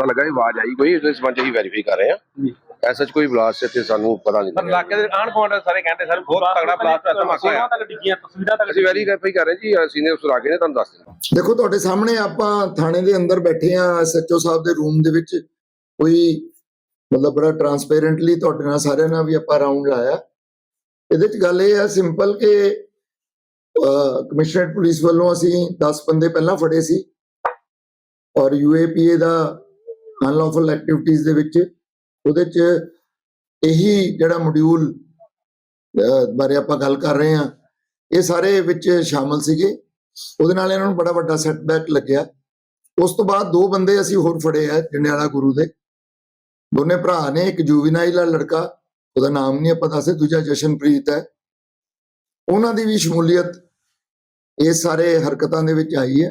ਪਤਾ ਲੱਗਾ ਇਹ ਆਵਾਜ਼ ਆਈ ਕੋਈ ਇਸ ਸੰਬੰਧ ਹੀ ਵੈਰੀਫਾਈ ਕਰ ਰਹੇ ਆ ਐਸਾ ਕੋਈ ਬਲਾਸਟ ਇੱਥੇ ਸਾਨੂੰ ਪਤਾ ਨਹੀਂ ਪਰ ਇਲਾਕੇ ਦੇ ਆਣ ਗੁਆਂਢ ਸਾਰੇ ਕਹਿੰਦੇ ਸਰ ਬਹੁਤ ਤਗੜਾ ਬਲਾਸਟ ਹੋਇਆ ਧਮਾਕਾ ਹੋਇਆ ਤੱਕ ਡਿੱਗੀਆਂ ਤਸਵੀਰਾਂ ਤੱਕ ਅਸੀਂ ਵੈਰੀਫਾਈ ਕਰ ਰਹੇ ਜੀ ਸੀਨੀਅਰ ਅਫਸਰ ਆ ਗਏ ਨੇ ਤੁਹਾਨੂੰ ਦੱਸ ਦਿੰਦਾ ਦੇਖੋ ਤੁਹਾਡੇ ਸਾਹਮਣੇ ਆਪਾਂ ਥਾਣੇ ਦੇ ਅੰਦਰ ਬੈਠੇ ਆ ਐਸਐਚਓ ਸਾਹਿਬ ਦੇ ਰੂਮ ਦੇ ਵਿੱਚ। ਕੋਈ ਮਤਲਬ ਬੜਾ ਟਰਾਂਸਪੇਰੈਂਟਲੀ ਤੁਹਾਡੇ ਨਾਲ ਸਾਰਿਆਂ ਨਾਲ ਵੀ ਆਪਾਂ ਰਾਉਂਡ ਲਾਇਆ। ਇਹਦੇ ਚ ਗੱਲ ਇਹ ਹੈ ਸਿੰਪਲ ਕਿ ਕਮਿਸ਼ਨਰੇਟ ਪੁਲਿਸ ਵੱਲੋਂ ਅਸੀਂ 10 ਬੰਦੇ ਪਹਿਲਾਂ ਫੜੇ ਸੀ। ਔਰ ਯੂਏਪੀਏ ਦਾ ਅਨਲੌਫਲ ਐਕਟੀਵਿਟੀਜ਼ ਦੇ ਵਿੱਚ ਉਹਦੇ ਚ ਇਹੀ ਜਿਹੜਾ ਮੋਡਿਊਲ ਬਾਰੇ ਆਪਾਂ ਗੱਲ ਕਰ ਰਹੇ ਹਾਂ, ਇਹ ਸਾਰੇ ਵਿੱਚ ਸ਼ਾਮਲ ਸੀਗੇ। ਉਹਦੇ ਨਾਲ ਇਹਨਾਂ ਨੂੰ ਬੜਾ ਵੱਡਾ ਸੈਟਬੈਕ ਲੱਗਿਆ। ਉਸ ਤੋਂ ਬਾਅਦ ਦੋ ਬੰਦੇ ਅਸੀਂ ਹੋਰ ਫੜੇ ਆ, ਜੰਡਿਆਲਾ ਗੁਰੂ ਦੇ। ਦੋਨੇ ਭਰਾ ਨੇ, ਇੱਕ ਜੂਵੀਨਾਈਲ ਆ ਲੜਕਾ, ਉਹਦਾ ਨਾਮ ਨਹੀਂ ਆਪਾਂ ਦੱਸੇ ਦੂਜਾ ਜਸ਼ਨਪ੍ਰੀਤ ਹੈ। ਉਹਨਾਂ ਦੀ ਵੀ ਸ਼ਮੂਲੀਅਤ ਇਹ ਸਾਰੇ ਹਰਕਤਾਂ ਦੇ ਵਿੱਚ ਆਈ ਹੈ।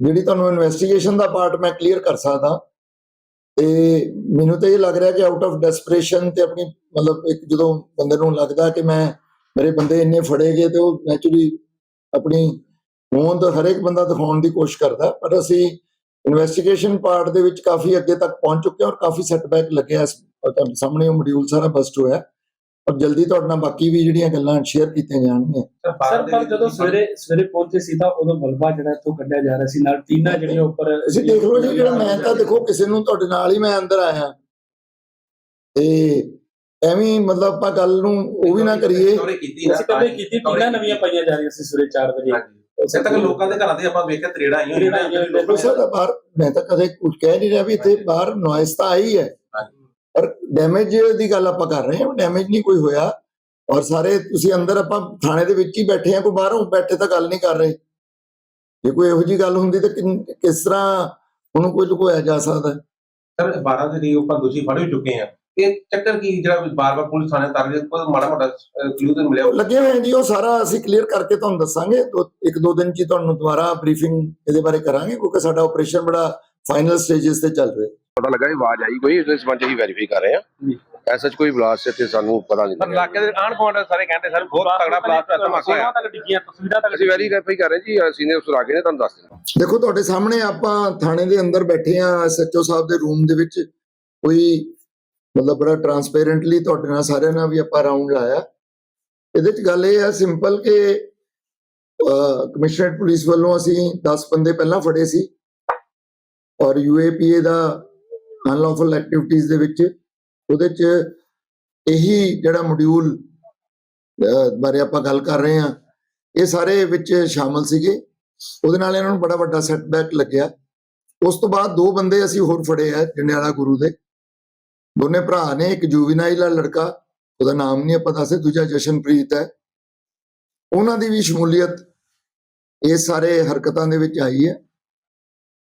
ਜਿਹੜੀ ਤੁਹਾਨੂੰ ਇਨਵੈਸਟੀਗੇਸ਼ਨ ਦਾ ਪਾਰਟ ਮੈਂ ਕਲੀਅਰ ਕਰ ਸਕਦਾ। ਤੇ ਮੈਨੂੰ ਤਾਂ ਇਹ ਲੱਗ ਰਿਹਾ ਕਿ ਆਊਟ ਆਫ ਡੈਸਪਰੇਸ਼ਨ ਤੇ ਆਪਣੀ ਮਤਲਬ ਇੱਕ ਜਦੋਂ ਬੰਦੇ ਨੂੰ ਲੱਗਦਾ ਕਿ ਮੈਂ, ਮੇਰੇ ਬੰਦੇ ਇੰਨੇ ਫੜੇ ਗਏ ਤੇ ਉਹ ਨੈਚੁਰਲੀ ਆਪਣੀ ਹੋਂਦ ਹਰੇਕ ਬੰਦਾ ਦਿਖਾਉਣ ਦੀ ਕੋਸ਼ਿਸ਼ ਕਰਦਾ। ਪਰ ਅਸੀਂ ਇਨਵੈਸਟੀਗੇਸ਼ਨ ਪਾਰਟ ਦੇ ਵਿੱਚ ਕਾਫੀ ਅੱਗੇ ਤੱਕ ਪਹੁੰਚ ਚੁੱਕੇ ਹਾਂ ਔਰ ਕਾਫੀ ਸੈਟਬੈਕ ਲੱਗਿਆ ਇਸ, ਸਾਹਮਣੇ ਉਹ ਮੋਡਿਊਲ ਸਾਰਾ ਬਸਟ ਹੋਇਆ। ਔਰ ਜਲਦੀ ਤੁਹਾਡੇ ਨਾਲ ਬਾਕੀ ਵੀ ਜਿਹੜੀਆਂ ਗੱਲਾਂ ਸ਼ੇਅਰ ਕੀਤੀਆਂ ਜਾਣਗੀਆਂ। ਸਰ ਪਰ ਜਦੋਂ ਸਵੇਰੇ ਸਵੇਰੇ ਪਹੁੰਚੇ ਸੀ ਤਾਂ ਉਦੋਂ ਮਲਬਾ ਜਿਹੜਾ ਇੱਥੋਂ ਕੱਢਿਆ ਜਾ ਰਿਹਾ ਸੀ ਨਾਲ ਟੀਨਾ ਜਿਹੜੀਆਂ ਉੱਪਰ ਤੁਸੀਂ ਦੇਖ ਲਓ ਜੀ ਜਿਹੜਾ ਮੈਂ ਤਾਂ ਦੇਖੋ ਕਿਸੇ ਨੂੰ ਤੁਹਾਡੇ ਨਾਲ ਹੀ ਮੈਂ ਅੰਦਰ ਆਇਆ। ਤੇ ਐਵੇਂ ਮਤਲਬ ਆਪਾਂ ਗੱਲ ਨੂੰ ਉਹ ਵੀ ਨਾ ਕਰੀਏ। ਨਾ ਅਸੀਂ ਕਦੇ ਕੀਤੀ ਟੀਨਾ ਨਵੀਆਂ ਪਾਈਆਂ ਜਾ ਰਹੀਆਂ ਸੀ ਸਵੇਰੇ 4 ਵਜੇ। ਸੇ ਤੱਕ ਲੋਕਾਂ ਦੇ ਘਰਾਂ ਦੇ ਆਪਾਂ ਵੇਖਿਆ ਤਰੇੜਾ ਆਈਆਂ ਤਰੇੜਾਂ ਆਈਆਂ ਹੋਈਆਂ। ਦੇਖੋ ਸਰ ਬਾਹਰ ਮੈਂ ਤਾਂ ਕਦੇ ਕੁਝ ਕਹਿ ਨਹੀਂ ਰਿਹਾ ਵੀ ਇੱਥੇ ਬਾਹਰ ਨੋਇਸ ਤਾਂ ਆਈ ਹੈ। ਪਰ ਡੈਮੇਜ ਦੀ ਗੱਲ ਆਪਾਂ ਕਰ ਰਹੇ ਹਾਂ ਡੈਮੇਜ ਨਹੀਂ ਕੋਈ ਹੋਇਆ। ਔਰ ਸਾਰੇ ਤੁਸੀਂ ਅੰਦਰ ਆਪਾਂ ਥਾਣੇ ਦੇ ਵਿੱਚ ਹੀ ਬੈਠੇ ਆ ਕੋਈ ਬਾਹਰੋਂ ਬੈਠੇ ਤਾਂ ਗੱਲ ਨਹੀਂ ਕਰ ਰਹੇ। ਜੇ ਕੋਈ ਇਹੋ ਜੀ ਗੱਲ ਹੁੰਦੀ ਤਾਂ ਕਿਸ ਤਰ੍ਹਾਂ ਉਹਨੂੰ ਕੋਈ ਲੁਕੋਇਆ ਜਾ ਸਕਦਾ? ਸਰ 12 ਦੇ ਲਈ ਆਪਾਂ ਦੋਸ਼ੀ ਫੜ ਵੀ ਚੁੱਕੇ ਆ ਇਹ ਚੱਕਰ ਕੀ ਜਿਹੜਾ ਬਾਰ-ਬਾਰ ਪੁਲਿਸ ਥਾਣੇ ਤੱਕ ਰਿਹਾ ਕੋਈ ਮਾੜਾ ਮੋਟਾ ਕਲੂ ਤੇ ਮਿਲਿਆ ਲੱਗੇ ਹੋਏ ਜੀ ਉਹ ਸਾਰਾ ਅਸੀਂ ਕਲੀਅਰ ਕਰਕੇ ਤੁਹਾਨੂੰ ਦੱਸਾਂਗੇ। ਇੱਕ ਦੋ ਦਿਨ ਚ ਤੁਹਾਨੂੰ ਦੁਬਾਰਾ ਬਰੀਫਿੰਗ ਇਹਦੇ ਬਾਰੇ ਕਰਾਂਗੇ ਕਿਉਂਕਿ ਸਾਡਾ ਆਪਰੇਸ਼ਨ ਬੜਾ ਫਾਈਨਲ ਸਟੇजेस ਤੇ ਚੱਲ ਰਿਹਾ। ਪਤਾ ਲੱਗਾ ਇਹ ਆਵਾਜ਼ ਆਈ ਕੋਈ ਇਸ ਸੰਬੰਧ ਹੀ ਵੈਰੀਫਾਈ ਕਰ ਰਹੇ ਆ ਐਸਾ ਕੋਈ ਬਲਾਸਟ ਇੱਥੇ ਸਾਨੂੰ ਪਤਾ ਨਹੀਂ ਪਰ ਇਲਾਕੇ ਦੇ ਆਣ ਗੁਆਂਢ ਸਾਰੇ ਕਹਿੰਦੇ ਸਰ ਬਹੁਤ ਤਗੜਾ ਬਲਾਸਟ ਹੋਇਆ ਧਮਾਕਾ ਹੋਇਆ। ਤੱਕ ਡਿੱਗੀਆਂ ਤਸਵੀਰਾਂ ਤੱਕ ਅਸੀਂ ਵੈਰੀਫਾਈ ਕਰ ਰਹੇ ਜੀ ਸੀਨੀਅਰ ਅਫਸਰ ਆ ਗਏ ਨੇ ਤੁਹਾਨੂੰ ਦੱਸ ਦਿੰਦਾ ਦੇਖੋ ਤੁਹਾਡੇ ਸਾਹਮਣੇ ਆਪਾਂ ਥਾਣੇ ਦੇ ਅੰਦਰ ਬੈਠੇ ਆ ਐਸਐਚਓ ਸਾਹਿਬ ਦੇ ਰੂਮ ਦੇ ਵਿੱਚ। ਕੋਈ ਮਤਲਬ ਬੜਾ ਟਰਾਂਸਪੇਰੈਂਟਲੀ ਤੁਹਾਡੇ ਨਾਲ ਸਾਰਿਆਂ ਨਾਲ ਵੀ ਆਪਾਂ ਰਾਉਂਡ ਲਾਇਆ। ਇਹਦੇ ਚ ਗੱਲ ਇਹ ਹੈ ਸਿੰਪਲ ਕਿ ਕਮਿਸ਼ਨਰੇਟ ਪੁਲਿਸ ਵੱਲੋਂ ਅਸੀਂ 10 ਬੰਦੇ ਪਹਿਲਾਂ ਫੜੇ ਸੀ। ਔਰ ਯੂਏਪੀਏ ਦਾ ਅਨਲੌਫਲ ਐਕਟੀਵਿਟੀਜ਼ ਦੇ ਵਿੱਚ ਉਹਦੇ ਚ ਇਹੀ ਜਿਹੜਾ ਮੋਡਿਊਲ ਬਾਰੇ ਆਪਾਂ ਗੱਲ ਕਰ ਰਹੇ ਹਾਂ, ਇਹ ਸਾਰੇ ਵਿੱਚ ਸ਼ਾਮਲ ਸੀਗੇ। ਉਹਦੇ ਨਾਲ ਇਹਨਾਂ ਨੂੰ ਬੜਾ ਵੱਡਾ ਸੈਟਬੈਕ ਲੱਗਿਆ। ਉਸ ਤੋਂ ਬਾਅਦ ਦੋ ਬੰਦੇ ਅਸੀਂ ਹੋਰ ਫੜੇ ਆ, ਜੰਡਿਆਲਾ ਗੁਰੂ ਦੇ। ਦੋਨੇ ਭਰਾ ਨੇ, ਇੱਕ ਜੂਵੀਨਾਈਲ ਆ ਲੜਕਾ, ਉਹਦਾ ਨਾਮ ਨਹੀਂ ਆਪਾਂ ਦੱਸੇ ਦੂਜਾ ਜਸ਼ਨਪ੍ਰੀਤ ਹੈ। ਉਹਨਾਂ ਦੀ ਵੀ ਸ਼ਮੂਲੀਅਤ ਇਹ ਸਾਰੇ ਹਰਕਤਾਂ ਦੇ ਵਿੱਚ ਆਈ ਹੈ।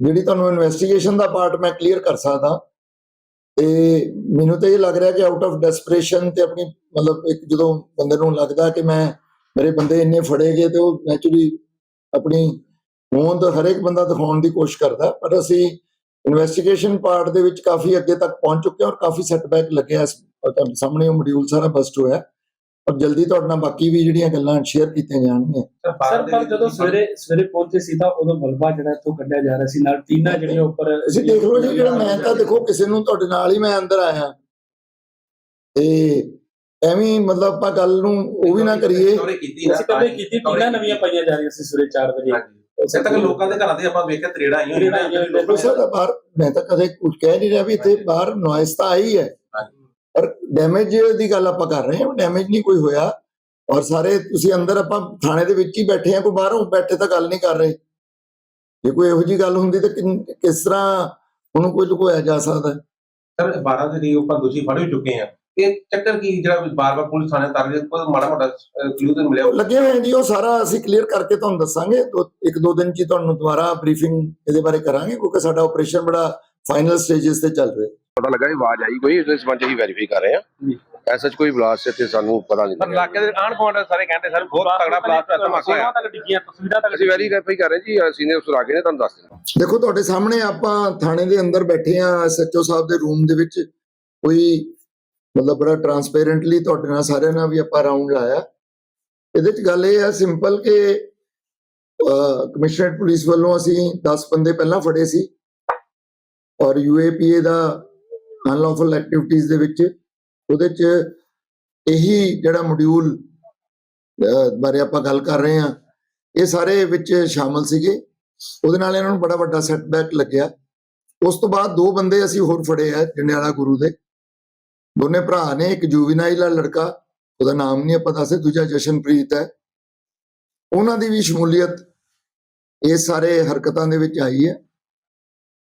ਜਿਹੜੀ ਤੁਹਾਨੂੰ ਇਨਵੈਸਟੀਗੇਸ਼ਨ ਦਾ ਪਾਰਟ ਮੈਂ ਕਲੀਅਰ ਕਰ ਸਕਦਾ। ਤੇ ਮੈਨੂੰ ਤਾਂ ਇਹ ਲੱਗ ਰਿਹਾ ਕਿ ਆਊਟ ਆਫ ਡੈਸਪਰੇਸ਼ਨ ਤੇ ਆਪਣੀ ਮਤਲਬ ਇੱਕ ਜਦੋਂ ਬੰਦੇ ਨੂੰ ਲੱਗਦਾ ਕਿ ਮੈਂ, ਮੇਰੇ ਬੰਦੇ ਇੰਨੇ ਫੜੇ ਗਏ ਤੇ ਉਹ ਨੈਚੁਰਲੀ ਆਪਣੀ ਹੋਂਦ ਹਰੇਕ ਬੰਦਾ ਦਿਖਾਉਣ ਦੀ ਕੋਸ਼ਿਸ਼ ਕਰਦਾ। ਪਰ ਅਸੀਂ ਇਨਵੈਸਟੀਗੇਸ਼ਨ ਪਾਰਟ ਦੇ ਵਿੱਚ ਕਾਫੀ ਅੱਗੇ ਤੱਕ ਪਹੁੰਚ ਚੁੱਕੇ ਹਾਂ ਔਰ ਕਾਫੀ ਸੈਟਬੈਕ ਲੱਗਿਆ ਇਸ ਸਾਹਮਣੇ ਉਹ ਮੋਡਿਊਲ ਸਾਰਾ ਬਸਟ ਹੋਇਆ। ਔਰ ਜਲਦੀ ਤੁਹਾਡੇ ਨਾਲ ਬਾਕੀ ਵੀ ਜਿਹੜੀਆਂ ਗੱਲਾਂ ਸ਼ੇਅਰ ਕੀਤੀਆਂ ਜਾਣਗੀਆਂ। ਸਰ ਪਰ ਜਦੋਂ ਸਵੇਰੇ ਸਵੇਰੇ ਪਹੁੰਚੇ ਸੀ ਤਾਂ ਉਦੋਂ ਮਲਬਾ ਜਿਹੜਾ ਇੱਥੋਂ ਕੱਢਿਆ ਜਾ ਰਿਹਾ ਸੀ ਨਾਲ ਟੀਨਾ ਜਿਹੜੀਆਂ ਉੱਪਰ ਤੁਸੀਂ ਦੇਖ ਲਓ ਜੀ ਜਿਹੜਾ ਮੈਂ ਤਾਂ ਦੇਖੋ ਕਿਸੇ ਨੂੰ ਤੁਹਾਡੇ ਨਾਲ ਹੀ ਮੈਂ ਅੰਦਰ ਆਇਆ। ਤੇ ਐਵੇਂ ਮਤਲਬ ਆਪਾਂ ਗੱਲ ਨੂੰ ਉਹ ਵੀ ਨਾ ਕਰੀਏ। ਨਾ ਅਸੀਂ ਕਦੇ ਕੀਤੀ ਟੀਨਾ ਨਵੀਆਂ ਪਾਈਆਂ ਜਾ ਰਹੀਆਂ ਸੀ ਸਵੇਰੇ 4 ਵਜੇ। ਹਾਂਜੀ। ਸੇ ਤੱਕ ਲੋਕਾਂ ਦੇ ਘਰਾਂ ਦੇ ਆਪਾਂ ਵੇਖਿਆ ਤਰੇੜਾ ਆਈਆਂ ਤਰੇੜਾਂ ਆਈਆਂ ਹੋਈਆਂ। ਦੇਖੋ ਸਰ ਬਾਹਰ ਮੈਂ ਤਾਂ ਕਦੇ ਕੁਝ ਕਹਿ ਨਹੀਂ ਰਿਹਾ ਵੀ ਇੱਥੇ ਬਾਹਰ ਨੋਇਸ ਤਾਂ ਆਈ ਹੈ। ਡੈਮੇਜ ਦੀ ਗੱਲ ਆਪਾਂ ਕਰ ਰਹੇ ਹਾਂ ਡੈਮੇਜ ਨਹੀਂ ਕੋਈ ਹੋਇਆ। ਔਰ ਸਾਰੇ ਤੁਸੀਂ ਅੰਦਰ ਆਪਾਂ ਥਾਣੇ ਦੇ ਵਿੱਚ ਹੀ ਬੈਠੇ ਆ ਕੋਈ ਬਾਹਰੋਂ ਬੈਠੇ ਤਾਂ ਗੱਲ ਨਹੀਂ ਕਰ ਰਹੇ। ਜੇ ਕੋਈ ਇਹੋ ਜੀ ਗੱਲ ਹੁੰਦੀ ਤਾਂ ਕਿਸ ਤਰ੍ਹਾਂ ਉਹਨੂੰ ਕੋਈ ਲੁਕੋਇਆ ਜਾ ਸਕਦਾ? ਸਰ 12 ਦੇ ਲਈ ਆਪਾਂ ਦੋਸ਼ੀ ਫੜ ਵੀ ਚੁੱਕੇ ਆ ਇਹ ਚੱਕਰ ਕੀ ਜਿਹੜਾ ਬਾਰ-ਬਾਰ ਪੁਲਿਸ ਥਾਣੇ ਤੱਕ ਜੇ ਕੋਈ ਮਾੜਾ ਮੋਟਾ ਕਲੂ ਤੇ ਮਿਲਿਆ ਲੱਗੇ ਹੋਏ ਜੀ ਉਹ ਸਾਰਾ ਅਸੀਂ ਕਲੀਅਰ ਕਰਕੇ ਤੁਹਾਨੂੰ ਦੱਸਾਂਗੇ। ਇੱਕ ਦੋ ਦਿਨ ਚ ਤੁਹਾਨੂੰ ਦੁਬਾਰਾ ਬਰੀਫਿੰਗ ਇਹਦੇ ਬਾਰੇ ਕਰਾਂਗੇ ਕਿਉਂਕਿ ਸਾਡਾ ਆਪਰੇਸ਼ਨ ਬੜਾ ਫਾਈਨਲ ਸਟੇजेस ਤੇ ਚੱਲ ਰਿਹਾ। ਪਤਾ ਲੱਗਾ ਇਹ ਆਵਾਜ਼ ਆਈ ਕੋਈ ਇਸ ਸੰਬੰਧ ਹੀ ਵੈਰੀਫਾਈ ਕਰ ਰਹੇ ਆ। ਐਸਾ ਕੋਈ ਬਲਾਸਟ ਇੱਥੇ ਸਾਨੂੰ ਪਤਾ ਨਹੀਂ ਪਰ ਇਲਾਕੇ ਦੇ ਆਣ ਗੁਆਂਢ ਸਾਰੇ ਕਹਿੰਦੇ ਸਰ ਬਹੁਤ ਤਗੜਾ ਬਲਾਸਟ ਹੋਇਆ ਧਮਾਕਾ ਹੋਇਆ। ਤੱਕ ਡਿੱਗੀਆਂ ਤਸਵੀਰਾਂ ਤੱਕ ਅਸੀਂ ਵੈਰੀਫਾਈ ਕਰ ਰਹੇ ਜੀ ਸੀਨੀਅਰ ਅਫਸਰ ਆ ਗਏ ਨੇ ਤੁਹਾਨੂੰ ਦੱਸ ਦਿੰਦੇ ਦੇਖੋ ਤੁਹਾਡੇ ਸਾਹਮਣੇ ਆਪਾਂ ਥਾਣੇ ਦੇ ਅੰਦਰ ਬੈਠੇ ਆ ਐਸਐਚਓ ਸਾਹਿਬ ਦੇ ਰੂਮ ਦੇ ਵਿੱਚ। ਕੋਈ ਮਤਲਬ ਬੜਾ ਟਰਾਂਸਪੇਰੈਂਟਲੀ ਤੁਹਾਡੇ ਨਾਲ ਸਾਰਿਆਂ ਨਾਲ ਵੀ ਆਪਾਂ ਰਾਉਂਡ ਲਾਇਆ। ਇਹਦੇ ਚ ਗੱਲ ਇਹ ਹੈ ਸਿੰਪਲ ਕਿ ਕਮਿਸ਼ਨਰੇਟ ਪੁਲਿਸ ਵੱਲੋਂ ਅਸੀਂ 10 ਬੰਦੇ ਪਹਿਲਾਂ ਫੜੇ ਸੀ। ਔਰ ਯੂਏਪੀਏ ਦਾ ਅਨਲੌਫਲ ਐਕਟੀਵਿਟੀਜ਼ ਦੇ ਵਿੱਚ ਉਹਦੇ ਚ ਇਹੀ ਜਿਹੜਾ ਮੋਡਿਊਲ ਬਾਰੇ ਆਪਾਂ ਗੱਲ ਕਰ ਰਹੇ ਹਾਂ, ਇਹ ਸਾਰੇ ਵਿੱਚ ਸ਼ਾਮਲ ਸੀਗੇ। ਉਹਦੇ ਨਾਲ ਇਹਨਾਂ ਨੂੰ ਬੜਾ ਵੱਡਾ ਸੈਟਬੈਕ ਲੱਗਿਆ। ਉਸ ਤੋਂ ਬਾਅਦ ਦੋ ਬੰਦੇ ਅਸੀਂ ਹੋਰ ਫੜੇ ਆ, ਜੰਡਿਆਲਾ ਗੁਰੂ ਦੇ। ਦੋਨੇ ਭਰਾ ਨੇ, ਇੱਕ ਜੂਵੀਨਾਈਲ ਆ ਲੜਕਾ, ਉਹਦਾ ਨਾਮ ਨਹੀਂ ਆਪਾਂ ਦੱਸੇ ਦੂਜਾ ਜਸ਼ਨਪ੍ਰੀਤ ਹੈ। ਉਹਨਾਂ ਦੀ ਵੀ ਸ਼ਮੂਲੀਅਤ ਇਹ ਸਾਰੇ ਹਰਕਤਾਂ ਦੇ ਵਿੱਚ ਆਈ ਹੈ।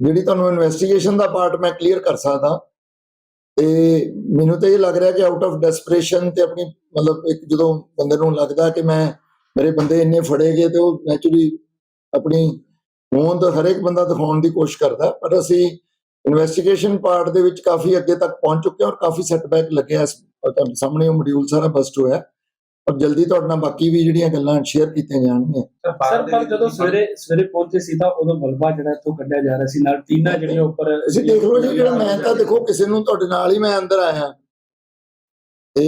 ਜਿਹੜੀ ਤੁਹਾਨੂੰ ਇਨਵੈਸਟੀਗੇਸ਼ਨ ਦਾ ਪਾਰਟ ਮੈਂ ਕਲੀਅਰ ਕਰ ਸਕਦਾ। ਤੇ ਮੈਨੂੰ ਤਾਂ ਇਹ ਲੱਗ ਰਿਹਾ ਕਿ ਆਊਟ ਆਫ ਡੈਸਪਰੇਸ਼ਨ ਤੇ ਆਪਣੀ ਮਤਲਬ ਇੱਕ ਜਦੋਂ ਬੰਦੇ ਨੂੰ ਲੱਗਦਾ ਕਿ ਮੈਂ, ਮੇਰੇ ਬੰਦੇ ਇੰਨੇ ਫੜੇ ਗਏ ਤੇ ਉਹ ਨੈਚੁਰਲੀ ਆਪਣੀ ਹੋਂਦ ਹਰੇਕ ਬੰਦਾ ਦਿਖਾਉਣ ਦੀ ਕੋਸ਼ਿਸ਼ ਕਰਦਾ। ਪਰ ਅਸੀਂ ਇਨਵੈਸਟੀਗੇਸ਼ਨ ਪਾਰਟ ਦੇ ਵਿੱਚ ਕਾਫੀ ਅੱਗੇ ਤੱਕ ਪਹੁੰਚ ਚੁੱਕੇ ਹਾਂ ਔਰ ਕਾਫੀ ਸੈਟਬੈਕ ਲੱਗਿਆ ਇਸ ਤੁਹਾਡੇ ਸਾਹਮਣੇ ਉਹ ਮੋਡਿਊਲ ਸਾਰਾ ਬਸਟ ਹੋਇਆ। ਔਰ ਜਲਦੀ ਤੁਹਾਡੇ ਨਾਲ ਬਾਕੀ ਵੀ ਜਿਹੜੀਆਂ ਗੱਲਾਂ ਸ਼ੇਅਰ ਕੀਤੀਆਂ ਜਾਣਗੀਆਂ। ਸਰ ਪਰ ਜਦੋਂ ਸਵੇਰੇ ਸਵੇਰੇ ਪਹੁੰਚੇ ਸੀ ਤਾਂ ਉਦੋਂ ਮਲਬਾ ਜਿਹੜਾ ਇੱਥੋਂ ਕੱਢਿਆ ਜਾ ਰਿਹਾ ਸੀ ਨਾਲ ਟੀਨਾ ਜਿਹੜੀਆਂ ਉੱਪਰ ਤੁਸੀਂ ਦੇਖ ਲਓ ਜੀ ਜਿਹੜਾ ਮੈਂ ਤਾਂ ਦੇਖੋ ਕਿਸੇ ਨੂੰ ਤੁਹਾਡੇ ਨਾਲ ਹੀ ਮੈਂ ਅੰਦਰ ਆਇਆ। ਤੇ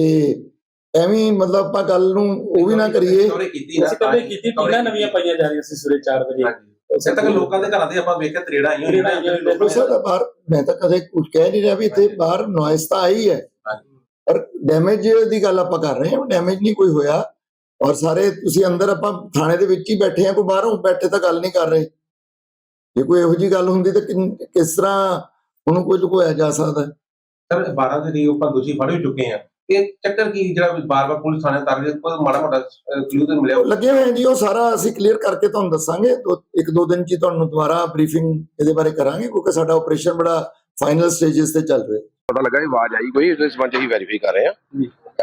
ਐਵੇਂ ਮਤਲਬ ਆਪਾਂ ਗੱਲ ਨੂੰ ਉਹ ਵੀ ਨਾ ਕਰੀਏ। ਨਾ ਅਸੀਂ ਕਦੇ ਕੀਤੀ ਟੀਨਾ ਨਵੀਆਂ ਪਾਈਆਂ ਜਾ ਰਹੀਆਂ ਸੀ ਸਵੇਰੇ 4 ਵਜੇ। ਹਾਂਜੀ। ਸੇ ਤੱਕ ਲੋਕਾਂ ਦੇ ਘਰਾਂ ਦੇ ਆਪਾਂ ਵੇਖਿਆ ਤਰੇੜਾ ਆਈਆਂ ਹੋਈਆਂ। ਦੇਖੋ ਸਰ ਬਾਹਰ ਮੈਂ ਤਾਂ ਕਦੇ ਕੁਝ ਕਹਿ ਨਹੀਂ ਰਿਹਾ ਵੀ ਇੱਥੇ ਬਾਹਰ ਨੋਇਸ ਤਾਂ ਆਈ ਹੈ। ਪਰ ਡੈਮੇਜ ਦੀ ਗੱਲ ਆਪਾਂ ਕਰ ਰਹੇ ਹਾਂ ਡੈਮੇਜ ਨਹੀਂ ਕੋਈ ਹੋਇਆ। ਔਰ ਸਾਰੇ ਤੁਸੀਂ ਅੰਦਰ ਆਪਾਂ ਥਾਣੇ ਦੇ ਵਿੱਚ ਹੀ ਬੈਠੇ ਆ ਕੋਈ ਬਾਹਰੋਂ ਬੈਠੇ ਤਾਂ ਗੱਲ ਨਹੀਂ ਕਰ ਰਹੇ। ਜੇ ਕੋਈ ਇਹੋ ਜੀ ਗੱਲ ਹੁੰਦੀ ਤਾਂ ਕਿਸ ਤਰ੍ਹਾਂ ਉਹਨੂੰ ਕੋਈ ਲੁਕੋਇਆ ਜਾ ਸਕਦਾ? ਸਰ 12 ਦੇ ਲਈ ਆਪਾਂ ਦੋਸ਼ੀ ਫੜ ਵੀ ਚੁੱਕੇ ਆ ਇਹ ਚੱਕਰ ਕੀ ਜਿਹੜਾ ਬਾਰ-ਬਾਰ ਪੁਲਿਸ ਥਾਣੇ ਤੱਕ ਜੇ ਕੋਈ ਮਾੜਾ ਮੋਟਾ ਕਲੂ ਤੇ ਮਿਲਿਆ ਲੱਗੇ ਹੋਏ ਜੀ ਉਹ ਸਾਰਾ ਅਸੀਂ ਕਲੀਅਰ ਕਰਕੇ ਤੁਹਾਨੂੰ ਦੱਸਾਂਗੇ। ਇੱਕ ਦੋ ਦਿਨ ਚ ਤੁਹਾਨੂੰ ਦੁਬਾਰਾ ਬਰੀਫਿੰਗ ਇਹਦੇ ਬਾਰੇ ਕਰਾਂਗੇ ਕਿਉਂਕਿ ਸਾਡਾ ਆਪਰੇਸ਼ਨ ਬੜਾ ਫਾਈਨਲ ਸਟੇजेस ਤੇ ਚੱਲ ਰਿਹਾ। ਪਤਾ ਲੱਗਾ ਇਹ ਆਵਾਜ਼ ਆਈ ਕੋਈ ਇਸ ਸੰਬੰਧ ਹੀ ਵੈਰੀਫਾਈ ਕਰ ਰਹੇ ਆ।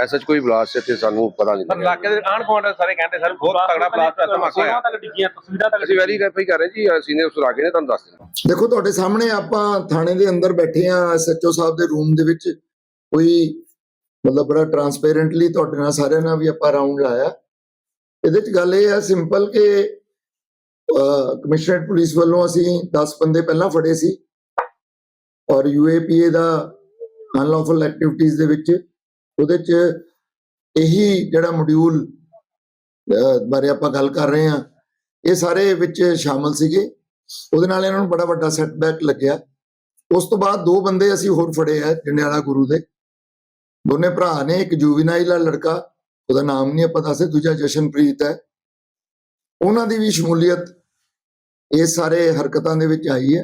ਐਸਾ ਕੋਈ ਬਲਾਸਟ ਇੱਥੇ ਸਾਨੂੰ ਪਤਾ ਨਹੀਂ ਪਰ ਇਲਾਕੇ ਦੇ ਆਣ ਗੁਆਂਢ ਸਾਰੇ ਕਹਿੰਦੇ ਸਰ ਬਹੁਤ ਤਗੜਾ ਬਲਾਸਟ ਹੋਇਆ ਧਮਾਕਾ ਹੋਇਆ। ਤੱਕ ਡਿੱਗੀਆਂ ਤਸਵੀਰਾਂ ਤੱਕ ਅਸੀਂ ਵੈਰੀਫਾਈ ਕਰ ਰਹੇ ਜੀ ਸੀਨੀਅਰ ਆ ਗਏ ਨੇ ਤੁਹਾਨੂੰ ਦੱਸ ਦਿੰਦੇ ਦੇਖੋ ਤੁਹਾਡੇ ਸਾਹਮਣੇ ਆਪਾਂ ਥਾਣੇ ਦੇ ਅੰਦਰ ਬੈਠੇ ਆ ਐਸਐਚਓ ਸਾਹਿਬ ਦੇ ਰੂਮ ਦੇ ਵਿੱਚ। ਕੋਈ ਮਤਲਬ ਬੜਾ ਟਰਾਂਸਪੇਰੈਂਟਲੀ ਤੁਹਾਡੇ ਨਾਲ ਸਾਰਿਆਂ ਨਾਲ ਵੀ ਆਪਾਂ ਰਾਉਂਡ ਲਾਇਆ। ਇਹਦੇ ਚ ਗੱਲ ਇਹ ਹੈ ਸਿੰਪਲ ਕਿ ਕਮਿਸ਼ਨਰੇਟ ਪੁਲਿਸ ਵੱਲੋਂ ਅਸੀਂ 10 ਬੰਦੇ ਪਹਿਲਾਂ ਫੜੇ ਸੀ। ਔਰ ਯੂਏਪੀਏ ਦਾ ਅਨਲੌਫਲ ਐਕਟੀਵਿਟੀਜ਼ ਦੇ ਵਿੱਚ ਉਹਦੇ ਚ ਇਹੀ ਜਿਹੜਾ ਮੋਡਿਊਲ ਬਾਰੇ ਆਪਾਂ ਗੱਲ ਕਰ ਰਹੇ ਹਾਂ, ਇਹ ਸਾਰੇ ਵਿੱਚ ਸ਼ਾਮਲ ਸੀਗੇ। ਉਹਦੇ ਨਾਲ ਇਹਨਾਂ ਨੂੰ ਬੜਾ ਵੱਡਾ ਸੈਟਬੈਕ ਲੱਗਿਆ। ਉਸ ਤੋਂ ਬਾਅਦ ਦੋ ਬੰਦੇ ਅਸੀਂ ਹੋਰ ਫੜੇ ਆ, ਜੰਡਿਆਲਾ ਗੁਰੂ ਦੇ। ਦੋਨੇ ਭਰਾ ਨੇ, ਇੱਕ ਜੂਵੀਨਾਈਲ ਆ ਲੜਕਾ, ਉਹਦਾ ਨਾਮ ਨਹੀਂ ਆਪਾਂ ਦੱਸੇ ਦੂਜਾ ਜਸ਼ਨਪ੍ਰੀਤ ਹੈ। ਉਹਨਾਂ ਦੀ ਵੀ ਸ਼ਮੂਲੀਅਤ ਇਹ ਸਾਰੇ ਹਰਕਤਾਂ ਦੇ ਵਿੱਚ ਆਈ ਹੈ।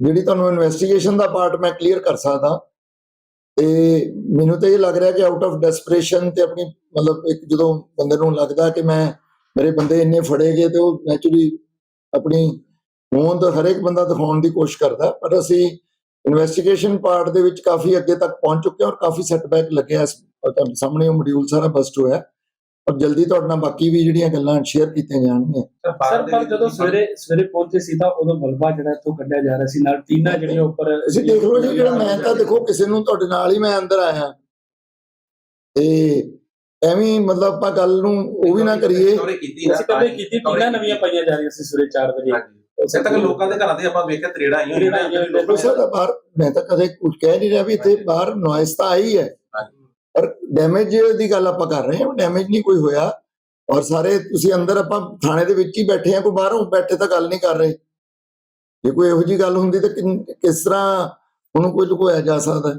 ਜਿਹੜੀ ਤੁਹਾਨੂੰ ਇਨਵੈਸਟੀਗੇਸ਼ਨ ਦਾ ਪਾਰਟ ਮੈਂ ਕਲੀਅਰ ਕਰ ਸਕਦਾ। ਤੇ ਮੈਨੂੰ ਤਾਂ ਇਹ ਲੱਗ ਰਿਹਾ ਕਿ ਆਊਟ ਆਫ ਡੈਸਪਰੇਸ਼ਨ ਤੇ ਆਪਣੀ ਮਤਲਬ ਇੱਕ ਜਦੋਂ ਬੰਦੇ ਨੂੰ ਲੱਗਦਾ ਕਿ ਮੈਂ, ਮੇਰੇ ਬੰਦੇ ਇੰਨੇ ਫੜੇ ਗਏ ਤੇ ਉਹ ਨੈਚੁਰਲੀ ਆਪਣੀ ਹੋਂਦ ਹਰੇਕ ਬੰਦਾ ਦਿਖਾਉਣ ਦੀ ਕੋਸ਼ਿਸ਼ ਕਰਦਾ। ਪਰ ਅਸੀਂ ਇਨਵੈਸਟੀਗੇਸ਼ਨ ਪਾਰਟ ਦੇ ਵਿੱਚ ਕਾਫੀ ਅੱਗੇ ਤੱਕ ਪਹੁੰਚ ਚੁੱਕੇ ਹਾਂ ਔਰ ਕਾਫੀ ਸੈਟਬੈਕ ਲੱਗਿਆ ਇਸ ਸਾਹਮਣੇ ਉਹ ਮੋਡਿਊਲ ਸਾਰਾ ਬਸਟ ਹੋਇਆ। ਔਰ ਜਲਦੀ ਤੁਹਾਡੇ ਨਾਲ ਬਾਕੀ ਵੀ ਜਿਹੜੀਆਂ ਗੱਲਾਂ ਸ਼ੇਅਰ ਕੀਤੀਆਂ ਜਾਣਗੀਆਂ। ਸਰ ਦੇ ਪਰ ਜਦੋਂ ਸਵੇਰੇ ਸਵੇਰੇ ਪਹੁੰਚੇ ਸੀ ਤਾਂ ਉਦੋਂ ਮਲਬਾ ਜਿਹੜਾ ਇੱਥੋਂ ਕੱਢਿਆ ਜਾ ਰਿਹਾ ਸੀ ਨਾਲ ਟੀਨਾ ਜਿਹੜੀਆਂ ਉੱਪਰ ਤੁਸੀਂ ਦੇਖ ਲਓ ਜੀ ਜਿਹੜਾ ਮੈਂ ਤਾਂ ਦੇਖੋ ਕਿਸੇ ਨੂੰ ਤੁਹਾਡੇ ਨਾਲ ਹੀ ਮੈਂ ਅੰਦਰ ਆਇਆ। ਤੇ ਐਵੇਂ ਮਤਲਬ ਆਪਾਂ ਗੱਲ ਨੂੰ ਉਹ ਵੀ ਨਾ ਕਰੀਏ। ਅਸੀਂ ਕਦੇ ਕੀਤੀ ਟੀਨਾ ਨਵੀਆਂ ਪਾਈਆਂ ਜਾ ਰਹੀਆਂ ਸੀ ਸਵੇਰੇ 4 ਵਜੇ। ਉਸੇ ਤੱਕ ਲੋਕਾਂ ਦੇ ਘਰਾਂ ਦੇ ਆਪਾਂ ਵੇਖਿਆ ਤਰੇੜਾ ਆਈਆਂ ਤਰੇੜਾਂ ਆਈਆਂ ਹੋਈਆਂ। ਨੇ। ਡਾਕਟਰ ਸਾਹਿਬ ਬਾਹਰ ਮੈਂ ਤਾਂ ਕਦੇ ਕੁਝ ਕਹਿ ਨਹੀਂ ਰਿਹਾ ਵੀ ਇੱਥੇ ਬਾਹਰ ਨੋਇਸ ਤਾਂ ਆਈ ਹੈ। ਪਰ ਡੈਮੇਜ ਦੀ ਗੱਲ ਆਪਾਂ ਕਰ ਰਹੇ ਹਾਂ ਡੈਮੇਜ ਨਹੀਂ ਕੋਈ ਹੋਇਆ। ਔਰ ਸਾਰੇ ਤੁਸੀਂ ਅੰਦਰ ਆਪਾਂ ਥਾਣੇ ਦੇ ਵਿੱਚ ਹੀ ਬੈਠੇ ਆ ਕੋਈ ਬਾਹਰੋਂ ਬੈਠੇ ਤਾਂ ਗੱਲ ਨਹੀਂ ਕਰ ਰਹੇ। ਜੇ ਕੋਈ ਇਹੋ ਜੀ ਗੱਲ ਹੁੰਦੀ ਤਾਂ ਕਿਸ ਤਰ੍ਹਾਂ ਉਹਨੂੰ ਕੋਈ ਲੁਕੋਇਆ ਜਾ ਸਕਦਾ?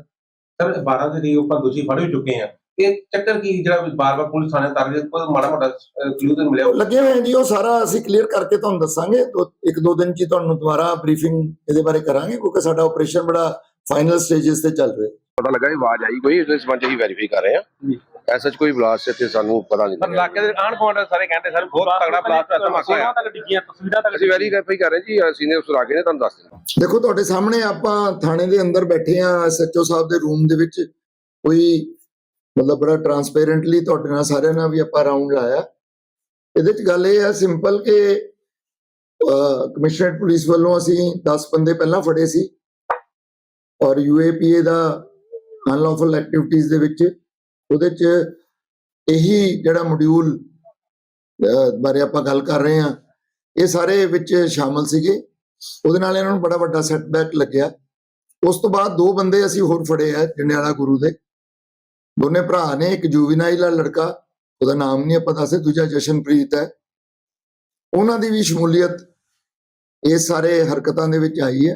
ਸਰ 12 ਦੇ ਲਈ ਆਪਾਂ ਦੋਸ਼ੀ ਫੜ ਵੀ ਚੁੱਕੇ ਆ ਇਹ ਚੱਕਰ ਕੀ ਜਿਹੜਾ ਬਾਰ-ਬਾਰ ਪੁਲਿਸ ਥਾਣੇ ਤਾਰੇ ਕੋਈ ਮਾੜਾ ਮੋਟਾ ਕਲੂ ਤੇ ਮਿਲਿਆ ਲੱਗੇ ਹੋਏ ਜੀ ਉਹ ਸਾਰਾ ਅਸੀਂ ਕਲੀਅਰ ਕਰਕੇ ਤੁਹਾਨੂੰ ਦੱਸਾਂਗੇ। ਇੱਕ ਦੋ ਦਿਨ ਚ ਤੁਹਾਨੂੰ ਦੁਬਾਰਾ ਬਰੀਫਿੰਗ ਇਹਦੇ ਬਾਰੇ ਕਰਾਂਗੇ ਕਿਉਂਕਿ ਸਾਡਾ ਆਪਰੇਸ਼ਨ ਬੜਾ ਫਾਈਨਲ ਸਟੇजेस ਤੇ ਚੱਲ ਰਿਹਾ। ਪਤਾ ਲੱਗਾ ਇਹ ਆਵਾਜ਼ ਆਈ ਕੋਈ ਇਸ ਸੰਬੰਧ ਹੀ ਵੈਰੀਫਾਈ ਕਰ ਰਹੇ ਆ। ਐਸਾ ਕੋਈ ਬਲਾਸਟ ਇੱਥੇ ਸਾਨੂੰ ਪਤਾ ਨਹੀਂ ਪਰ ਇਲਾਕੇ ਦੇ ਆਣ ਗੁਆਂਢ ਸਾਰੇ ਕਹਿੰਦੇ ਸਰ ਬਹੁਤ ਤਗੜਾ ਬਲਾਸਟ ਹੋਇਆ ਧਮਾਕਾ ਹੋਇਆ ਤੱਕ ਡਿੱਗੀਆਂ ਤਸਵੀਰਾਂ ਤੱਕ ਅਸੀਂ ਵੈਰੀਫਾਈ ਕਰ ਰਹੇ ਜੀ ਸੀਨੀਅਰ ਅਫਸਰ ਆ ਗਏ ਨੇ ਤੁਹਾਨੂੰ ਦੱਸ ਦਿੰਦੇ ਦੇਖੋ ਤੁਹਾਡੇ ਸਾਹਮਣੇ ਆਪਾਂ ਥਾਣੇ ਦੇ ਅੰਦਰ ਬੈਠੇ ਆ ਐਸਐਚਓ ਸਾਹਿਬ ਦੇ ਰੂਮ ਦੇ ਵਿੱਚ। ਕੋਈ ਮਤਲਬ ਬੜਾ ਟਰਾਂਸਪੇਰੈਂਟਲੀ ਤੁਹਾਡੇ ਨਾਲ ਸਾਰਿਆਂ ਨਾਲ ਵੀ ਆਪਾਂ ਰਾਉਂਡ ਲਾਇਆ। ਇਹਦੇ ਚ ਗੱਲ ਇਹ ਹੈ ਸਿੰਪਲ ਕਿ ਕਮਿਸ਼ਨਰੇਟ ਪੁਲਿਸ ਵੱਲੋਂ ਅਸੀਂ 10 ਬੰਦੇ ਪਹਿਲਾਂ ਫੜੇ ਸੀ। ਔਰ ਯੂਏਪੀਏ ਦਾ ਅਨਲੌਫਲ ਐਕਟੀਵਿਟੀਜ਼ ਦੇ ਵਿੱਚ ਉਹਦੇ ਚ ਇਹੀ ਜਿਹੜਾ ਮੋਡਿਊਲ ਬਾਰੇ ਆਪਾਂ ਗੱਲ ਕਰ ਰਹੇ ਹਾਂ, ਇਹ ਸਾਰੇ ਵਿੱਚ ਸ਼ਾਮਲ ਸੀਗੇ। ਉਹਦੇ ਨਾਲ ਇਹਨਾਂ ਨੂੰ ਬੜਾ ਵੱਡਾ ਸੈਟਬੈਕ ਲੱਗਿਆ। ਉਸ ਤੋਂ ਬਾਅਦ ਦੋ ਬੰਦੇ ਅਸੀਂ ਹੋਰ ਫੜੇ ਆ, ਜੰਡਿਆਲਾ ਗੁਰੂ ਦੇ। ਦੋਨੇ ਭਰਾ ਨੇ, ਇੱਕ ਜੂਵੀਨਾਈਲ ਆ ਲੜਕਾ, ਉਹਦਾ ਨਾਮ ਨਹੀਂ ਆਪਾਂ ਦੱਸੇ ਦੂਜਾ ਜਸ਼ਨਪ੍ਰੀਤ ਹੈ। ਉਹਨਾਂ ਦੀ ਵੀ ਸ਼ਮੂਲੀਅਤ ਇਹ ਸਾਰੇ ਹਰਕਤਾਂ ਦੇ ਵਿੱਚ ਆਈ ਹੈ।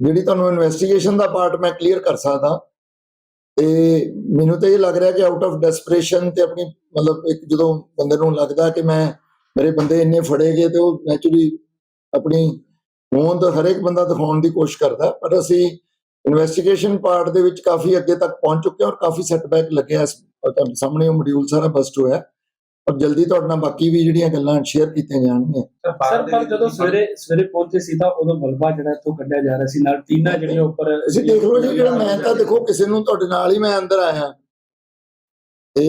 ਜਿਹੜੀ ਤੁਹਾਨੂੰ ਇਨਵੈਸਟੀਗੇਸ਼ਨ ਦਾ ਪਾਰਟ ਮੈਂ ਕਲੀਅਰ ਕਰ ਸਕਦਾ। ਤੇ ਮੈਨੂੰ ਤਾਂ ਇਹ ਲੱਗ ਰਿਹਾ ਕਿ ਆਊਟ ਆਫ ਡੈਸਪਰੇਸ਼ਨ ਤੇ ਆਪਣੀ ਮਤਲਬ ਇੱਕ ਜਦੋਂ ਬੰਦੇ ਨੂੰ ਲੱਗਦਾ ਕਿ ਮੈਂ, ਮੇਰੇ ਬੰਦੇ ਇੰਨੇ ਫੜੇ ਗਏ ਤੇ ਉਹ ਨੈਚੁਰਲੀ ਆਪਣੀ ਹੋਂਦ ਹਰੇਕ ਬੰਦਾ ਦਿਖਾਉਣ ਦੀ ਕੋਸ਼ਿਸ਼ ਕਰਦਾ। ਪਰ ਅਸੀਂ ਇਨਵੈਸਟੀਗੇਸ਼ਨ ਪਾਰਟ ਦੇ ਵਿੱਚ ਕਾਫੀ ਅੱਗੇ ਤੱਕ ਪਹੁੰਚ ਚੁੱਕੇ ਹਾਂ ਔਰ ਕਾਫੀ ਸੈਟਬੈਕ ਲੱਗਿਆ ਇਸ- ਸਾਹਮਣੇ ਉਹ ਮੋਡਿਊਲ ਸਾਰਾ ਬਸਟ ਹੋਇਆ। ਔਰ ਜਲਦੀ ਤੁਹਾਡੇ ਨਾਲ ਬਾਕੀ ਵੀ ਜਿਹੜੀਆਂ ਗੱਲਾਂ ਸ਼ੇਅਰ ਕੀਤੀਆਂ ਜਾਣਗੀਆਂ। ਸਰ ਪਰ ਜਦੋਂ ਸਵੇਰੇ ਸਵੇਰੇ ਪਹੁੰਚੇ ਸੀ ਤਾਂ ਉਦੋਂ ਮਲਬਾ ਜਿਹੜਾ ਇੱਥੋਂ ਕੱਢਿਆ ਜਾ ਰਿਹਾ ਸੀ ਨਾਲ ਟੀਨਾ ਜਿਹੜੀਆਂ ਉੱਪਰ ਤੁਸੀਂ ਦੇਖ ਲਓ ਜੀ ਜਿਹੜਾ ਮੈਂ ਤਾਂ ਦੇਖੋ ਕਿਸੇ ਨੂੰ ਤੁਹਾਡੇ ਨਾਲ ਹੀ ਮੈਂ ਅੰਦਰ ਆਇਆ। ਤੇ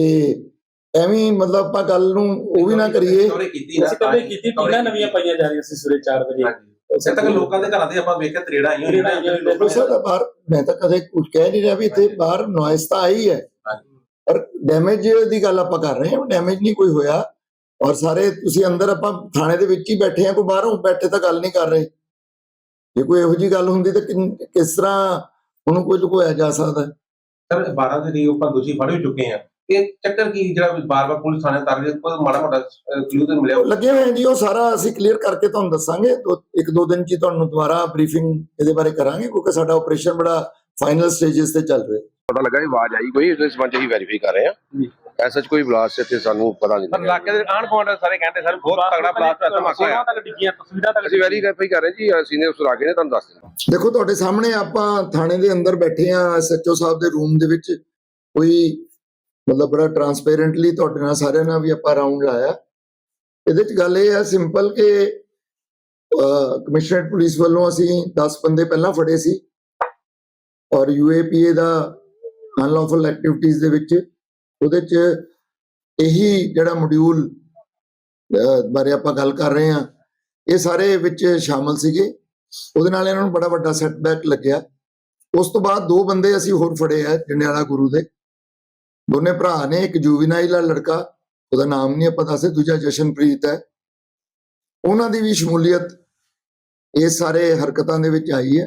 ਐਵੇਂ ਮਤਲਬ ਆਪਾਂ ਗੱਲ ਨੂੰ ਉਹ ਵੀ ਨਾ ਕਰੀਏ। ਨਾ ਅਸੀਂ ਕਦੇ ਕੀਤੀ ਟੀਨਾ ਨਵੀਆਂ ਪਾਈਆਂ ਜਾ ਰਹੀਆਂ ਸੀ ਸਵੇਰੇ 4 ਵਜੇ। ਉਸੇ ਤੱਕ ਲੋਕਾਂ ਦੇ ਘਰਾਂ ਦੇ ਆਪਾਂ ਵੇਖਿਆ ਤਰੇੜਾ ਆਈਆਂ। ਤਰੇੜਾਂ ਆਈਆਂ। ਹੋਈਆਂ। ਦੇਖੋ ਸਰ ਬਾਹਰ ਮੈਂ ਤਾਂ ਕਦੇ ਕੁਝ ਕਹਿ ਨਹੀਂ ਰਿਹਾ ਵੀ ਇੱਥੇ ਬਾਹਰ ਨੋਇਸ ਤਾਂ ਆਈ ਹੈ। ਪਰ ਡੈਮੇਜ ਦੀ ਗੱਲ ਆਪਾਂ ਕਰ ਰਹੇ ਹਾਂ ਡੈਮੇਜ ਨਹੀਂ ਕੋਈ ਹੋਇਆ। ਔਰ ਸਾਰੇ ਤੁਸੀਂ ਅੰਦਰ ਆਪਾਂ ਥਾਣੇ ਦੇ ਵਿੱਚ ਹੀ ਬੈਠੇ ਆ ਕੋਈ ਬਾਹਰੋਂ ਬੈਠੇ ਤਾਂ ਗੱਲ ਨਹੀਂ ਕਰ ਰਹੇ। ਜੇ ਕੋਈ ਇਹੋ ਜੀ ਗੱਲ ਹੁੰਦੀ ਤਾਂ ਕਿਸ ਤਰ੍ਹਾਂ ਉਹਨੂੰ ਕੋਈ ਲੁਕੋਇਆ ਜਾ ਸਕਦਾ? ਸਰ 12 ਦੇ ਲਈ ਆਪਾਂ ਦੋਸ਼ੀ ਫੜ ਵੀ ਚੁੱਕੇ ਆ ਇਹ ਚੱਕਰ ਕੀ ਜਿਹੜਾ ਬਾਰ-ਬਾਰ ਪੁਲਿਸ ਥਾਣੇ ਤੱਕ ਜੇ ਕੋਈ ਮਾੜਾ ਮੋਟਾ ਕਲੂ ਤੇ ਮਿਲਿਆ ਲੱਗੇ ਹੋਏ ਜੀ ਉਹ ਸਾਰਾ ਅਸੀਂ ਕਲੀਅਰ ਕਰਕੇ ਤੁਹਾਨੂੰ ਦੱਸਾਂਗੇ। ਇੱਕ ਦੋ ਦਿਨ ਚ ਤੁਹਾਨੂੰ ਦੁਬਾਰਾ ਬਰੀਫਿੰਗ ਇਹਦੇ ਬਾਰੇ ਕਰਾਂਗੇ ਕਿਉਂਕਿ ਸਾਡਾ ਆਪਰੇਸ਼ਨ ਬੜਾ ਫਾਈਨਲ ਸਟੇजेस ਤੇ ਚੱਲ ਰਿਹਾ। ਪਤਾ ਲੱਗਾ ਇਹ ਆਵਾਜ਼ ਆਈ ਕੋਈ ਇਸ ਸੰਬੰਧ ਹੀ ਵੈਰੀਫਾਈ ਕਰ ਰਹੇ ਆ ਜੀ। ਐਸਾ ਕੋਈ ਬਲਾਸਟ ਇੱਥੇ ਸਾਨੂੰ ਪਤਾ ਨਹੀਂ ਪਰ ਇਲਾਕੇ ਦੇ ਆਣ ਗੁਆਂਢ ਸਾਰੇ ਕਹਿੰਦੇ ਸਰ ਬਹੁਤ ਤਗੜਾ ਬਲਾਸਟ ਹੋਇਆ ਧਮਾਕਾ ਹੋਇਆ। ਤੱਕ ਡਿੱਗੀਆਂ ਤਸਵੀਰਾਂ ਤੱਕ ਅਸੀਂ ਵੈਰੀਫਾਈ ਕਰ ਰਹੇ ਜੀ ਸੀਨੀਅਰ ਅਫਸਰ ਆ ਗਏ ਨੇ ਤੁਹਾਨੂੰ ਦੱਸ ਦਿੰਦੇ ਦੇਖੋ ਤੁਹਾਡੇ ਸਾਹਮਣੇ ਆਪਾਂ ਥਾਣੇ ਦੇ ਅੰਦਰ ਬੈਠੇ ਆ ਐਸਐਚਓ ਸਾਹਿਬ ਦੇ ਰੂਮ ਦੇ ਵਿੱਚ। ਕੋਈ ਮਤਲਬ ਬੜਾ ਟਰਾਂਸਪੇਰੈਂਟਲੀ ਤੁਹਾਡੇ ਨਾਲ ਸਾਰਿਆਂ ਨਾਲ ਵੀ ਆਪਾਂ ਰਾਉਂਡ ਲਾਇਆ। ਇਹਦੇ ਚ ਗੱਲ ਇਹ ਹੈ ਸਿੰਪਲ ਕਿ ਕਮਿਸ਼ਨਰੇਟ ਪੁਲਿਸ ਵੱਲੋਂ ਅਸੀਂ 10 ਬੰਦੇ ਪਹਿਲਾਂ ਫੜੇ ਸੀ। ਔਰ ਯੂਏਪੀਏ ਦਾ ਅਨਲੌਫਲ ਐਕਟੀਵਿਟੀਜ਼ ਦੇ ਵਿੱਚ ਉਹਦੇ ਚ ਇਹੀ ਜਿਹੜਾ ਮੋਡਿਊਲ ਬਾਰੇ ਆਪਾਂ ਗੱਲ ਕਰ ਰਹੇ ਹਾਂ, ਇਹ ਸਾਰੇ ਵਿੱਚ ਸ਼ਾਮਲ ਸੀਗੇ। ਉਹਦੇ ਨਾਲ ਇਹਨਾਂ ਨੂੰ ਬੜਾ ਵੱਡਾ ਸੈਟਬੈਕ ਲੱਗਿਆ। ਉਸ ਤੋਂ ਬਾਅਦ ਦੋ ਬੰਦੇ ਅਸੀਂ ਹੋਰ ਫੜੇ ਆ, ਜੰਡਿਆਲਾ ਗੁਰੂ ਦੇ। ਦੋਨੇ ਭਰਾ ਨੇ, ਇੱਕ ਜੂਵੀਨਾਈਲ ਆ ਲੜਕਾ, ਉਹਦਾ ਨਾਮ ਨਹੀਂ ਆਪਾਂ ਦੱਸੇ ਦੂਜਾ ਜਸ਼ਨਪ੍ਰੀਤ ਹੈ। ਉਹਨਾਂ ਦੀ ਵੀ ਸ਼ਮੂਲੀਅਤ ਇਹ ਸਾਰੇ ਹਰਕਤਾਂ ਦੇ ਵਿੱਚ ਆਈ ਹੈ।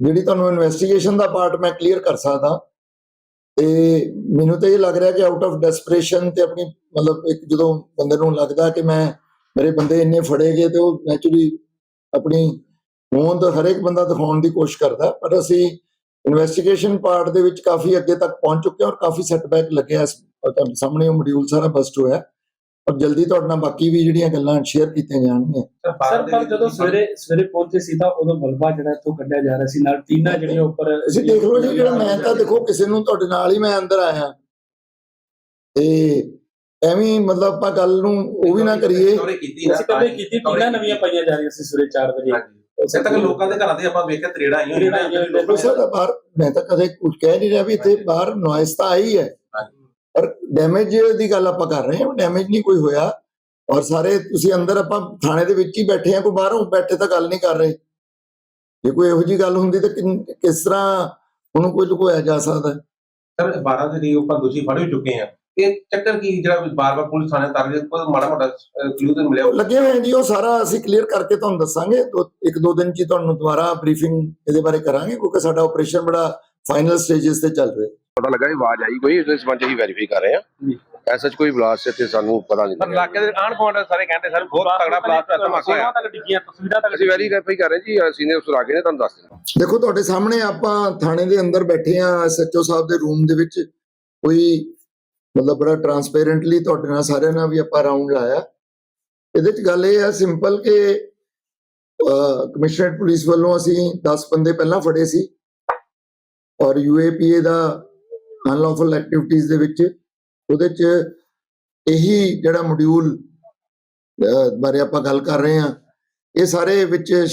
ਜਿਹੜੀ ਤੁਹਾਨੂੰ ਇਨਵੈਸਟੀਗੇਸ਼ਨ ਦਾ ਪਾਰਟ ਮੈਂ ਕਲੀਅਰ ਕਰ ਸਕਦਾ। ਤੇ ਮੈਨੂੰ ਤਾਂ ਇਹ ਲੱਗ ਰਿਹਾ ਕਿ ਆਊਟ ਆਫ ਡੈਸਪਰੇਸ਼ਨ ਤੇ ਆਪਣੀ ਮਤਲਬ ਇੱਕ ਜਦੋਂ ਬੰਦੇ ਨੂੰ ਲੱਗਦਾ ਕਿ ਮੈਂ, ਮੇਰੇ ਬੰਦੇ ਇੰਨੇ ਫੜੇ ਗਏ ਤੇ ਉਹ ਨੈਚੁਰਲੀ ਆਪਣੀ ਹੋਂਦ ਹਰੇਕ ਬੰਦਾ ਦਿਖਾਉਣ ਦੀ ਕੋਸ਼ਿਸ਼ ਕਰਦਾ। ਪਰ ਅਸੀਂ ਇਨਵੈਸਟੀਗੇਸ਼ਨ ਪਾਰਟ ਦੇ ਵਿੱਚ ਕਾਫੀ ਅੱਗੇ ਤੱਕ ਪਹੁੰਚ ਚੁੱਕੇ ਹਾਂ ਔਰ ਕਾਫੀ ਸੈਟਬੈਕ ਲੱਗਿਆ ਇਸ ਤੁਹਾਡੇ ਸਾਹਮਣੇ ਉਹ ਮੋਡਿਊਲ ਸਾਰਾ ਬਸਟ ਹੋਇਆ। ਔਰ ਜਲਦੀ ਤੁਹਾਡੇ ਨਾਲ ਬਾਕੀ ਵੀ ਜਿਹੜੀਆਂ ਗੱਲਾਂ ਸ਼ੇਅਰ ਕੀਤੀਆਂ ਜਾਣਗੀਆਂ। ਸਰ ਪਰ ਜਦੋਂ ਸਵੇਰੇ ਸਵੇਰੇ ਪਹੁੰਚੇ ਸੀ ਤਾਂ ਉਦੋਂ ਮਲਬਾ ਜਿਹੜਾ ਇੱਥੋਂ ਕੱਢਿਆ ਜਾ ਰਿਹਾ ਸੀ ਨਾਲ ਟੀਨਾ ਜਿਹੜੀਆਂ ਉੱਪਰ ਤੁਸੀਂ ਦੇਖ ਲਓ ਜੀ ਜਿਹੜਾ ਮੈਂ ਤਾਂ ਦੇਖੋ ਕਿਸੇ ਨੂੰ ਤੁਹਾਡੇ ਨਾਲ ਹੀ ਮੈਂ ਅੰਦਰ ਆਇਆ। ਤੇ ਐਵੇਂ ਮਤਲਬ ਆਪਾਂ ਗੱਲ ਨੂੰ ਉਹ ਵੀ ਨਾ ਕਰੀਏ। ਨਾ ਅਸੀਂ ਕਦੇ ਕੀਤੀ ਟੀਨਾ ਨਵੀਆਂ ਪਾਈਆਂ ਜਾ ਰਹੀਆਂ ਸੀ ਸਵੇਰੇ 4 ਵਜੇ। ਉਸੇ ਤੱਕ ਲੋਕਾਂ ਦੇ ਘਰਾਂ ਦੇ ਆਪਾਂ ਵੇਖਿਆ ਤਰੇੜਾ ਆਈਆਂ ਤਰੇੜਾਂ ਆਈਆਂ ਹੋਈਆਂ। ਦੇਖੋ ਸਰ ਬਾਹਰ ਮੈਂ ਤਾਂ ਕਦੇ ਕੁਝ ਕਹਿ ਨਹੀਂ ਰਿਹਾ ਵੀ ਇੱਥੇ ਬਾਹਰ ਨੋਇਸ ਤਾਂ ਆਈ ਹੈ। ਡੈਮੇਜ ਦੀ ਗੱਲ ਆਪਾਂ ਕਰ ਰਹੇ ਹਾਂ ਡੈਮੇਜ ਨਹੀਂ ਕੋਈ ਹੋਇਆ ਔਰ ਸਾਰੇ ਤੁਸੀਂ ਅੰਦਰ ਆਪਾਂ ਥਾਣੇ ਦੇ ਵਿੱਚ ਹੀ ਬੈਠੇ ਆ ਕੋਈ ਬਾਹਰੋਂ ਬੈਠੇ ਤਾਂ ਗੱਲ ਨਹੀਂ ਕਰ ਰਹੇ। ਜੇ ਕੋਈ ਇਹੋ ਜੀ ਗੱਲ ਹੁੰਦੀ ਤਾਂ ਕਿਸ ਤਰ੍ਹਾਂ ਉਹਨੂੰ ਕੋਈ ਲੁਕੋਇਆ ਜਾ ਸਕਦਾ? ਸਰ 12 ਦੇ ਲਈ ਆਪਾਂ ਦੋਸ਼ੀ ਫੜ ਵੀ ਚੁੱਕੇ ਆ ਇਹ ਚੱਕਰ ਕੀ ਜਿਹੜਾ ਬਾਰ-ਬਾਰ ਪੁਲਿਸ ਥਾਣੇ ਤੱਕ ਜੇ ਕੋਈ ਮਾੜਾ ਮੋਟਾ ਕਲੂ ਤੇ ਮਿਲਿਆ ਲੱਗੇ ਹੋਏ ਜੀ ਉਹ ਸਾਰਾ ਅਸੀਂ ਕਲੀਅਰ ਕਰਕੇ ਤੁਹਾਨੂੰ ਦੱਸਾਂਗੇ। ਇੱਕ ਦੋ ਦਿਨ ਚ ਤੁਹਾਨੂੰ ਦੁਬਾਰਾ ਬਰੀਫਿੰਗ ਇਹਦੇ ਬਾਰੇ ਕਰਾਂਗੇ ਕਿਉਂਕਿ ਸਾਡਾ ਆਪਰੇਸ਼ਨ ਬੜਾ ਫਾਈਨਲ ਸਟੇजेस ਤੇ ਚੱਲ ਰਿਹਾ। ਪਤਾ ਲੱਗਾ ਇਹ ਆਵਾਜ਼ ਆਈ ਕੋਈ ਇਸ ਸੰਬੰਧ ਹੀ ਵੈਰੀਫਾਈ ਕਰ ਰਹੇ ਆ। ਐਸਾ ਕੋਈ ਬਲਾਸਟ ਇੱਥੇ ਸਾਨੂੰ ਪਤਾ ਨਹੀਂ ਪਰ ਇਲਾਕੇ ਦੇ ਆਣ ਗੁਆਂਢ ਸਾਰੇ ਕਹਿੰਦੇ ਸਰ ਬਹੁਤ ਤਗੜਾ ਬਲਾਸਟ ਹੋਇਆ ਧਮਾਕਾ ਹੋਇਆ। ਤੱਕ ਡਿੱਗੀਆਂ ਤਸਵੀਰਾਂ ਤੱਕ ਅਸੀਂ ਵੈਰੀਫਾਈ ਕਰ ਰਹੇ ਜੀ ਸੀਨੀਅਰ ਅਫਸਰ ਆ ਗਏ ਨੇ ਤੁਹਾਨੂੰ ਦੱਸ ਦਿੰਦੇ ਦੇਖੋ ਤੁਹਾਡੇ ਸਾਹਮਣੇ ਆਪਾਂ ਥਾਣੇ ਦੇ ਅੰਦਰ ਬੈਠੇ ਆ ਐਸਐਚਓ ਸਾਹਿਬ ਦੇ ਰੂਮ ਦੇ ਵਿੱਚ। ਕੋਈ ਮਤਲਬ ਬੜਾ ਟਰਾਂਸਪੇਰੈਂਟਲੀ ਤੁਹਾਡੇ ਨਾਲ ਸਾਰਿਆਂ ਨਾਲ ਵੀ ਆਪਾਂ ਰਾਉਂਡ ਲਾਇਆ। ਇਹਦੇ ਚ ਗੱਲ ਇਹ ਹੈ ਸਿੰਪਲ ਕਿ ਕਮਿਸ਼ਨਰੇਟ ਪੁਲਿਸ ਵੱਲੋਂ ਅਸੀਂ 10 ਬੰਦੇ ਪਹਿਲਾਂ ਫੜੇ ਸੀ। ਔਰ ਯੂਏਪੀਏ ਦਾ ਅਨਲੌਫਲ ਐਕਟੀਵਿਟੀਜ਼ ਦੇ ਵਿੱਚ ਉਹਦੇ ਚ ਇਹੀ ਜਿਹੜਾ ਮੋਡਿਊਲ ਬਾਰੇ ਆਪਾਂ ਗੱਲ ਕਰ ਰਹੇ ਹਾਂ, ਇਹ ਸਾਰੇ ਵਿੱਚ